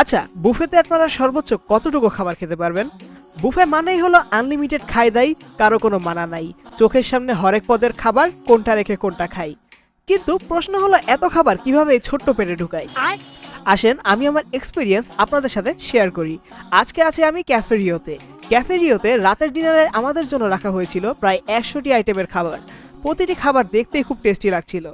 আচ্ছা বুফেতে আপনারা সর্বোচ্চ কতটুকু খাবার খেতে পারবেন? বুফে মানেই হলো আনলিমিটেড খাই দাই কারও কোনো মানা নাই। চোখের সামনে হরেক পদের খাবার কোনটা রেখে কোনটা খাই কিন্তু প্রশ্ন হলো এত খাবার কীভাবে এই ছোট্ট পেটে ঢুকাই আসেন আমি আমার এক্সপিরিয়েন্স আপনাদের সাথে শেয়ার করি। আজকে আছে আমি ক্যাফেরিওতে। ক্যাফেরিওতে রাতের ডিনারে আমাদের জন্য রাখা হয়েছিল প্রায় একশোটি আইটেমের খাবার। প্রতিটি খাবার দেখতেই খুব টেস্টি লাগছিল।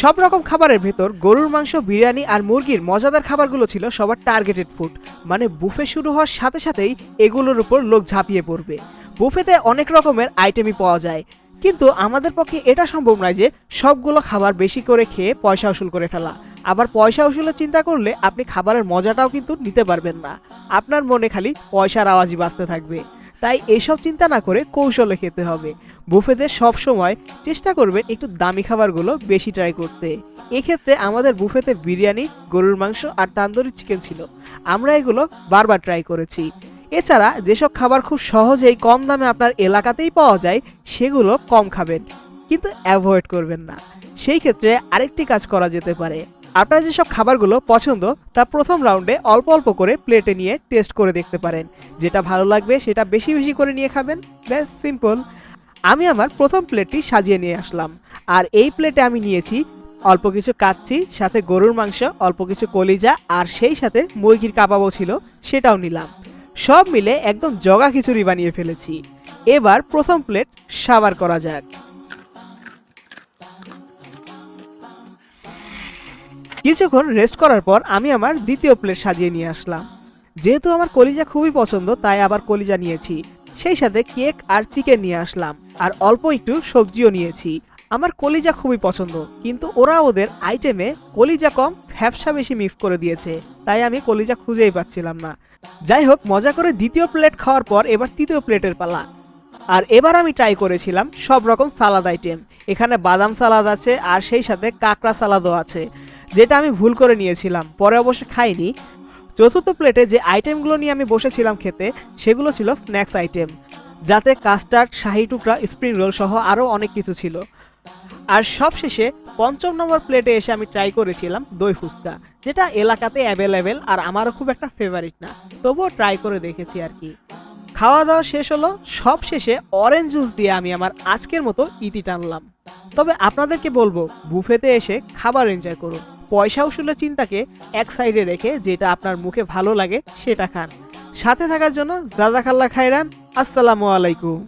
সব রকম খাবারের ভেতর গরুর মাংস, বিরিয়ানি আর মুরগির মজাদার খাবারগুলো ছিল সবার টার্গেটেড ফুড মানে বুফে শুরু হওয়ার সাথে সাথেই এগুলোর উপর লোক ঝাঁপিয়ে পড়বে। বুফেতে অনেক রকমের আইটেমই পাওয়া যায়। কিন্তু আমাদের পক্ষে এটা সম্ভব নয় যে সবগুলো খাবার বেশি করে খেয়ে পয়সা উসুল করে ফেলা। আবার পয়সা উসুলের চিন্তা করলে আপনি খাবারের মজাটাও কিন্তু নিতে পারবেন না। আপনার মনে খালি পয়সার আওয়াজই বাঁচতে থাকবে। তাই এসব চিন্তা না করে কৌশলে খেতে হবে। বুফেতে সব সময় চেষ্টা করবেন একটু দামি খাবারগুলো বেশি ট্রাই করতে। এক্ষেত্রে আমাদের বুফেতে বিরিয়ানি, গরুর মাংস আর তান্দুরি চিকেন ছিল। আমরা এগুলো বারবার ট্রাই করেছি। এছাড়া যেসব খাবার খুব সহজেই কম দামে আপনার এলাকাতেই পাওয়া যায়, সেগুলো কম খাবেন। কিন্তু অ্যাভয়েড করবেন না। সেই ক্ষেত্রে আরেকটি কাজ করা যেতে পারে। আপনার যেসব খাবারগুলো পছন্দ, তা প্রথম রাউন্ডে অল্প অল্প করে প্লেটে নিয়ে টেস্ট করে দেখতে পারেন। যেটা ভালো লাগবে, সেটা বেশি বেশি করে নিয়ে খাবেন। ব্যাস সিম্পল আমি আমার প্রথম প্লেটটি সাজিয়ে নিয়ে আসলাম। আর এই প্লেটে আমি নিয়েছি অল্প কিছু কাচ্চি, সাথে গরুর মাংস, অল্প কিছু কলিজা, আর সেই সাথে মুরগির কাবাবও ছিল, সেটাও নিলাম। সব মিলে একদম জগা খিচুড়ি বানিয়ে ফেলেছি। এবার প্রথম প্লেট সাবার করা যাক। কিছুক্ষণ রেস্ট করার পর আমি আমার দ্বিতীয় প্লেট সাজিয়ে নিয়ে আসলাম। যেহেতু আমার কলিজা খুবই পছন্দ, তাই আবার কলিজা নিয়েছি। সেই সাথে কেক আর চিকেন নিয়ে আসলাম। আর অল্প একটু সবজিও নিয়েছি। আমার কলিজা খুবই পছন্দ, কিন্তু ওরা ওদের আইটেমে কলিজা কম, ফ্যাপসা বেশি মিক্স করে দিয়েছে। তাই আমি কলিজা খুঁজেই পাচ্ছিলাম না। যাই হোক, মজা করে দ্বিতীয় প্লেট খাওয়ার পর এবার তৃতীয় প্লেটের পালা। আর এবার আমি ট্রাই করেছিলাম সব রকম সালাদ আইটেম এখানে বাদাম সালাদ আছে, আর সেই সাথে কাঁকড়া সালাদও আছে। যেটা আমি ভুল করে নিয়েছিলাম, পরে অবশ্য খাইনি। চতুর্থ প্লেটে যে আইটেমগুলো নিয়ে আমি বসেছিলাম খেতে, সেগুলো ছিল স্ন্যাক্স আইটেম যাতে custard shahi tukra spring roll সহ আরও অনেক কিছু ছিল। আর সবশেষে পঞ্চম নম্বর প্লেটে এসে আমি ট্রাই করেছিলাম দই ফুচকা, যেটা এলাকাতে অ্যাভেলেবেল আর আমারও খুব একটা ফেভারিট না। তবুও ট্রাই করে দেখেছি আর কি। খাওয়া দাওয়া শেষ হলো সব শেষে অরেঞ্জ জুস দিয়ে আমি আমার আজকের মতো ইতি টানলাম। তবে আপনাদেরকে বলব বুফেতে এসে খাবার এনজয় করুন। পয়সা উসুলের চিন্তাকে এক সাইডে রেখে যেটা আপনার মুখে ভালো লাগে সেটা খান। সাথে থাকার জন্য জাজাকাল্লা খায়রান, আসসালামু আলাইকুম।